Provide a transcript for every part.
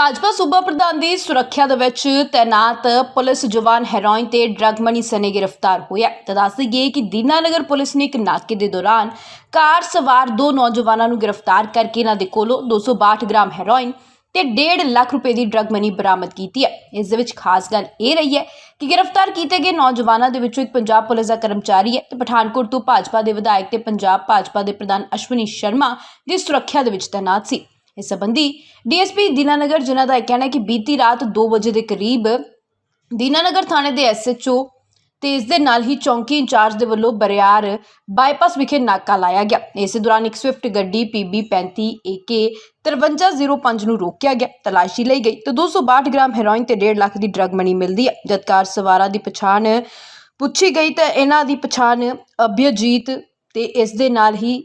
ਭਾਜਪਾ ਸੂਬਾ ਪ੍ਰਧਾਨ ਦੀ ਸੁਰੱਖਿਆ ਦੇ ਵਿੱਚ ਤੈਨਾਤ ਪੁਲਿਸ ਜਵਾਨ ਹੈਰੋਇਨ ਤੇ ਡਰੱਗ ਮਨੀ ਸਨੇ ਗ੍ਰਿਫਤਾਰ ਹੋਇਆ ਤਾਂ ਦੱਸ ਦਈਏ ਕਿ ਦੀਨਾਨਗਰ ਪੁਲਿਸ ਨੇ ਇੱਕ ਨਾਕੇ ਦੇ ਦੌਰਾਨ ਕਾਰ ਸਵਾਰ ਦੋ ਨੌਜਵਾਨਾਂ ਨੂੰ ਗ੍ਰਿਫਤਾਰ ਕਰਕੇ ਇਹਨਾਂ ਦੇ ਕੋਲੋਂ 262 ਗ੍ਰਾਮ ਹੈਰੋਇਨ ਤੇ 1.5 ਲੱਖ ਰੁਪਏ ਦੀ ਡਰੱਗ ਮਨੀ ਬਰਾਮਦ ਕੀਤੀ ਹੈ। ਇਸ ਦੇ ਵਿੱਚ ਖਾਸ ਗੱਲ ਇਹ ਰਹੀ ਹੈ ਕਿ ਗ੍ਰਿਫਤਾਰ ਕੀਤੇ ਗਏ ਨੌਜਵਾਨਾਂ ਦੇ ਵਿੱਚੋਂ ਇੱਕ ਪੰਜਾਬ ਪੁਲਿਸ ਦਾ ਕਰਮਚਾਰੀ ਹੈ ਤੇ ਪਠਾਨਕੋਟ ਤੋਂ ਭਾਜਪਾ ਦੇ ਵਿਧਾਇਕ ਤੇ ਪੰਜਾਬ ਭਾਜਪਾ ਦੇ ਪ੍ਰਧਾਨ ਅਸ਼ਵਨੀ ਸ਼ਰਮਾ ਦੀ ਸੁਰੱਖਿਆ ਦੇ ਵਿੱਚ ਤੈਨਾਤ ਸੀ। ਇਸ ਸੰਬੰਧੀ ਡੀਐਸਪੀ ਦੀਨਾਨਗਰ, ਜਿਨ੍ਹਾਂ ਦਾ ਇਹ ਕਹਿਣਾ ਹੈ ਕਿ ਬੀਤੀ ਰਾਤ 2 ਵਜੇ ਦੇ ਕਰੀਬ ਦੀਨਾਨਗਰ ਥਾਣੇ ਦੇ ਐਸਐਚਓ ਤੇ ਇਸ ਦੇ ਨਾਲ ਹੀ ਚੌਂਕੀ ਇੰਚਾਰਜ ਦੇ ਵੱਲੋਂ ਬਰਿਆਰ ਬਾਈਪਾਸ ਵਿਖੇ ਨਾਕਾ ਲਾਇਆ ਗਿਆ। ਇਸ ਦੌਰਾਨ ਇੱਕ ਸਵਿਫਟ ਗੱਡੀ PB 35 AK 5305 ਨੂੰ ਰੋਕਿਆ ਗਿਆ। ਤਲਾਸ਼ੀ ਲਈ ਗਈ ਤਾਂ 262 ਗ੍ਰਾਮ ਹੈਰੋਇਨ ਤੇ 1.5 ਲੱਖ ਦੀ ਡਰੱਗ ਮਨੀ ਮਿਲਦੀ ਹੈ। ਜਦ ਕਾਰ ਸਵਾਰਾਂ ਦੀ ਪਛਾਣ ਪੁੱਛੀ ਗਈ ਤਾਂ ਇਹਨਾਂ ਦੀ ਪਛਾਣ ਅਭਿਜੀਤ ਤੇ ਇਸ ਦੇ ਨਾਲ ਹੀ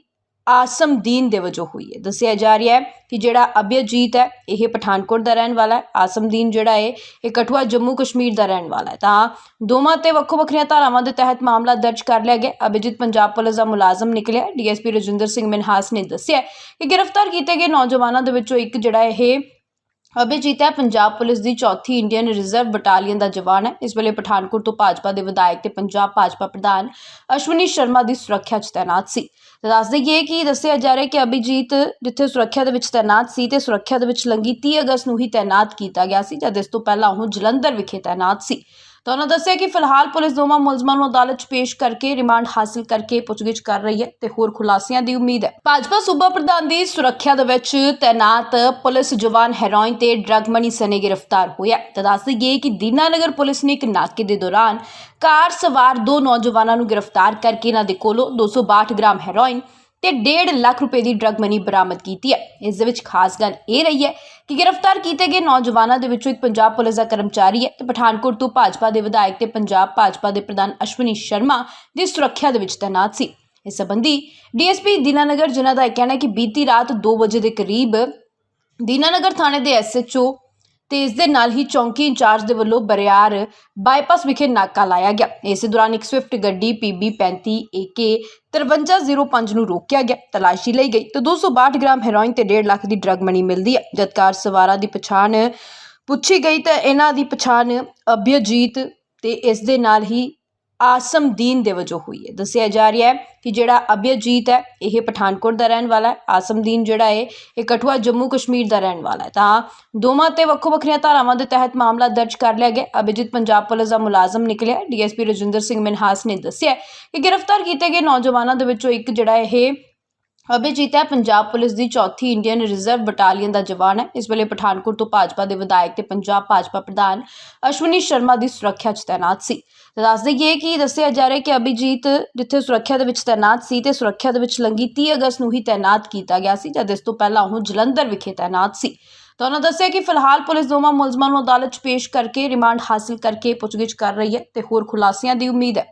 ਆਸਮਦੀਨ ਦੇ ਵਜੋਂ ਹੋਈ ਹੈ। ਦੱਸਿਆ ਜਾ ਰਿਹਾ ਹੈ ਕਿ ਜਿਹੜਾ ਅਭਿਆਜੀਤ ਹੈ, ਇਹ ਪਠਾਨਕੋਟ ਦਾ ਰਹਿਣ ਵਾਲਾ ਹੈ। ਆਸਮਦੀਨ ਜਿਹੜਾ ਹੈ, ਇਹ ਕਠੂਆ ਜੰਮੂ ਕਸ਼ਮੀਰ ਦਾ ਰਹਿਣ ਵਾਲਾ ਹੈ। ਤਾਂ ਦੋਵਾਂ ਤੇ ਵੱਖੋ ਵੱਖਰੀਆਂ ਧਾਰਾਵਾਂ ਦੇ ਤਹਿਤ ਮਾਮਲਾ ਦਰਜ ਕਰ ਲਿਆ ਗਿਆ। ਅਭਿਜੀਤ ਪੰਜਾਬ ਪੁਲਿਸ ਦਾ ਮੁਲਾਜ਼ਮ ਨਿਕਲਿਆ। ਡੀਐਸਪੀ ਰਜਿੰਦਰ ਸਿੰਘ ਮਨਹਾਸ ਨੇ ਦੱਸਿਆ ਕਿ ਗ੍ਰਿਫਤਾਰ ਕੀਤੇ ਗਏ ਨੌਜਵਾਨਾਂ ਦੇ ਵਿੱਚੋਂ ਇੱਕ ਜਿਹੜਾ ਇਹ ਅਭਿਜੀਤ ਹੈ ਪੰਜਾਬ ਪੁਲਿਸ ਦੀ ਚੌਥੀ ਇੰਡੀਅਨ ਰਿਜ਼ਰਵ ਬਟਾਲੀਅਨ ਦਾ ਜਵਾਨ ਹੈ। ਇਸ ਵੇਲੇ ਪਠਾਨਕੋਟ ਤੋਂ ਭਾਜਪਾ ਦੇ ਵਿਧਾਇਕ ਤੇ ਪੰਜਾਬ ਭਾਜਪਾ ਪ੍ਰਧਾਨ ਅਸ਼ਵਨੀ ਸ਼ਰਮਾ ਦੀ ਸੁਰੱਖਿਆ 'ਚ ਤੈਨਾਤ ਸੀ। ਦੱਸ ਦਈਏ ਕਿ ਦੱਸਿਆ ਜਾ ਰਿਹਾ ਕਿ ਅਭਿਜੀਤ, ਜਿੱਥੇ ਸੁਰੱਖਿਆ ਦੇ ਵਿੱਚ ਤੈਨਾਤ ਸੀ ਤੇ ਸੁਰੱਖਿਆ ਦੇ ਵਿੱਚ ਲੰਗੀ 30 ਅਗਸਤ ਨੂੰ ਹੀ ਤੈਨਾਤ ਕੀਤਾ ਗਿਆ ਸੀ, ਜਦ ਇਸ ਤੋਂ ਪਹਿਲਾਂ ਉਹ ਜਲੰਧਰ ਵਿਖੇ ਤੈਨਾਤ ਸੀ। ਤਾਂ ਉਹਨਾਂ ਦੱਸਿਆ ਕਿ ਫਿਲਹਾਲ ਪੁਲਿਸ ਦੋਵਾਂ ਮੁਲਜ਼ਮਾਂ ਨੂੰ ਅਦਾਲਤ 'ਚ ਪੇਸ਼ ਕਰਕੇ ਰਿਮਾਂਡ ਹਾਸਲ ਕਰਕੇ ਪੁੱਛਗਿੱਛ ਕਰ ਰਹੀ ਹੈ ਤੇ ਹੋਰ ਖੁਲਾਸਿਆਂ ਦੀ ਉਮੀਦ ਹੈ। ਭਾਜਪਾ ਸੂਬਾ ਪ੍ਰਧਾਨ ਦੀ ਸੁਰੱਖਿਆ ਦੇ ਵਿੱਚ ਤੈਨਾਤ ਪੁਲਿਸ ਜਵਾਨ ਹੈਰੋਇਨ ਤੇ ਡਰੱਗ ਮਨੀ ਸਨੇ ਗ੍ਰਿਫਤਾਰ ਹੋਇਆ ਤਾਂ ਦੱਸ ਦਈਏ ਕਿ ਦੀਨਾਨਗਰ ਪੁਲਿਸ ਨੇ ਇੱਕ ਨਾਕੇ ਦੇ ਦੌਰਾਨ ਕਾਰ ਸਵਾਰ ਦੋ ਨੌਜਵਾਨਾਂ ਨੂੰ ਗ੍ਰਿਫਤਾਰ ਕਰਕੇ ਇਹਨਾਂ ਦੇ ਕੋਲੋਂ 262 ਗ੍ਰਾਮ ਹੈਰੋਇਨ ਤੇ 1.5 ਲੱਖ ਰੁਪਏ ਦੀ ਡਰੱਗ ਮਨੀ ਬਰਾਮਦ ਕੀਤੀ ਹੈ। ਇਸ ਦੇ ਵਿੱਚ ਖਾਸ ਗੱਲ ਇਹ ਰਹੀ ਹੈ ਕਿ ਗ੍ਰਿਫਤਾਰ ਕੀਤੇ ਗਏ ਨੌਜਵਾਨਾਂ ਦੇ ਵਿੱਚੋਂ ਇੱਕ ਪੰਜਾਬ ਪੁਲਿਸ ਦਾ ਕਰਮਚਾਰੀ ਹੈ ਤੇ ਪਠਾਨਕੋਟ ਤੋਂ ਭਾਜਪਾ ਦੇ ਵਿਧਾਇਕ ਤੇ ਪੰਜਾਬ ਭਾਜਪਾ ਦੇ ਪ੍ਰਧਾਨ ਅਸ਼ਵਨੀ ਸ਼ਰਮਾ ਦੀ ਸੁਰੱਖਿਆ ਦੇ ਵਿੱਚ ਤਾਇਨਾਤ ਸੀ। ਇਸ ਸੰਬੰਧੀ ਡੀਐਸਪੀ ਦੀਨਾਨਗਰ, ਜਿਨ੍ਹਾਂ ਦਾ ਇਹ ਕਹਿਣਾ ਹੈ ਕਿ ਬੀਤੀ ਰਾਤ 2 ਵਜੇ ਦੇ ਕਰੀਬ ਦੀਨਾਨਗਰ ਥਾਣੇ ਦੇ ਐਸਐਚਓ ਤੇ ਇਸ ਦੇ ਨਾਲ ਹੀ ਚੌਂਕੀ ਇੰਚਾਰਜ ਦੇ ਵੱਲੋਂ ਬਰਿਆਰ ਬਾਈਪਾਸ ਵਿਖੇ ਨਾਕਾ ਲਾਇਆ ਗਿਆ। ਇਸੇ ਦੌਰਾਨ ਇੱਕ ਸਵਿਫਟ ਗੱਡੀ PB 35 AK 5305 ਨੂੰ ਰੋਕਿਆ ਗਿਆ, ਤਲਾਸ਼ੀ ਲਈ ਗਈ। ਤਾਂ 262 ਗ੍ਰਾਮ ਹੈਰੋਇਨ ਤੇ 1.5 ਲੱਖ ਦੀ ਡਰੱਗ ਮਨੀ ਮਿਲਦੀ ਹੈ। ਜਦ ਕਾਰ ਸਵਾਰਾਂ ਦੀ ਪਛਾਣ ਪੁੱਛੀ ਗਈ ਤਾਂ ਇਹਨਾਂ ਦੀ ਪਛਾਣ ਅਭਿਜੀਤ ਤੇ ਇਸ ਦੇ ਨਾਲ ਹੀ ਆਸਮਦੀਨ ਦੇ ਵਜੋਂ ਹੋਈ ਹੈ। ਦੱਸਿਆ ਜਾ ਰਿਹਾ ਹੈ ਕਿ ਜਿਹੜਾ ਅਭਿਆਜੀਤ ਹੈ, ਇਹ ਪਠਾਨਕੋਟ ਦਾ ਰਹਿਣ ਵਾਲਾ ਹੈ। ਆਸਮਦੀਨ ਜਿਹੜਾ ਹੈ, ਇਹ ਕਠੂਆ ਜੰਮੂ ਕਸ਼ਮੀਰ ਦਾ ਰਹਿਣ ਵਾਲਾ ਹੈ। ਤਾਂ ਦੋਵਾਂ ਤੇ ਵੱਖੋ ਵੱਖਰੀਆਂ ਧਾਰਾਵਾਂ ਦੇ ਤਹਿਤ ਮਾਮਲਾ ਦਰਜ ਕਰ ਲਿਆ ਗਿਆ। ਅਭਿਜੀਤ ਪੰਜਾਬ ਪੁਲਿਸ ਦਾ ਮੁਲਾਜ਼ਮ ਨਿਕਲਿਆ। ਡੀਐਸਪੀ ਰਜਿੰਦਰ ਸਿੰਘ ਮਨਹਾਸ ਨੇ ਦੱਸਿਆ ਕਿ ਗ੍ਰਿਫਤਾਰ ਕੀਤੇ ਗਏ ਨੌਜਵਾਨਾਂ ਦੇ ਵਿੱਚੋਂ ਇੱਕ ਜਿਹੜਾ ਇਹ ਅਭਿਜੀਤ ਹੈ ਪੰਜਾਬ ਪੁਲਿਸ ਦੀ ਚੌਥੀ ਇੰਡੀਅਨ ਰਿਜ਼ਰਵ ਬਟਾਲੀਅਨ ਦਾ ਜਵਾਨ ਹੈ। ਇਸ ਵੇਲੇ ਪਠਾਨਕੋਟ ਤੋਂ ਭਾਜਪਾ ਦੇ ਵਿਧਾਇਕ ਤੇ ਪੰਜਾਬ ਭਾਜਪਾ ਪ੍ਰਧਾਨ ਅਸ਼ਵਨੀ ਸ਼ਰਮਾ ਦੀ ਸੁਰੱਖਿਆ 'ਚ ਤੈਨਾਤ ਸੀ। ਤਾਂ ਦੱਸ ਦਈਏ ਕਿ ਦੱਸਿਆ ਜਾ ਰਿਹਾ ਕਿ ਅਭਿਜੀਤ ਜਿੱਥੇ ਸੁਰੱਖਿਆ ਦੇ ਵਿੱਚ ਤੈਨਾਤ ਸੀ ਤੇ ਸੁਰੱਖਿਆ ਦੇ ਵਿੱਚ ਲੰਗੀ 30 ਅਗਸਤ ਨੂੰ ਹੀ ਤੈਨਾਤ ਕੀਤਾ ਗਿਆ ਸੀ, ਜਦ ਇਸ ਤੋਂ ਪਹਿਲਾਂ ਉਹ ਜਲੰਧਰ ਵਿਖੇ ਤੈਨਾਤ ਸੀ। ਤਾਂ ਉਹਨਾਂ ਦੱਸਿਆ ਕਿ ਫਿਲਹਾਲ ਪੁਲਿਸ ਦੋਵਾਂ ਮੁਲਜ਼ਮਾਂ ਨੂੰ ਅਦਾਲਤ 'ਚ ਪੇਸ਼ ਕਰਕੇ ਰਿਮਾਂਡ ਹਾਸਲ ਕਰਕੇ ਪੁੱਛਗਿੱਛ ਕਰ ਰਹੀ ਹੈ ਤੇ ਹੋਰ ਖੁਲਾਸਿਆਂ ਦੀ ਉਮੀਦ ਹੈ।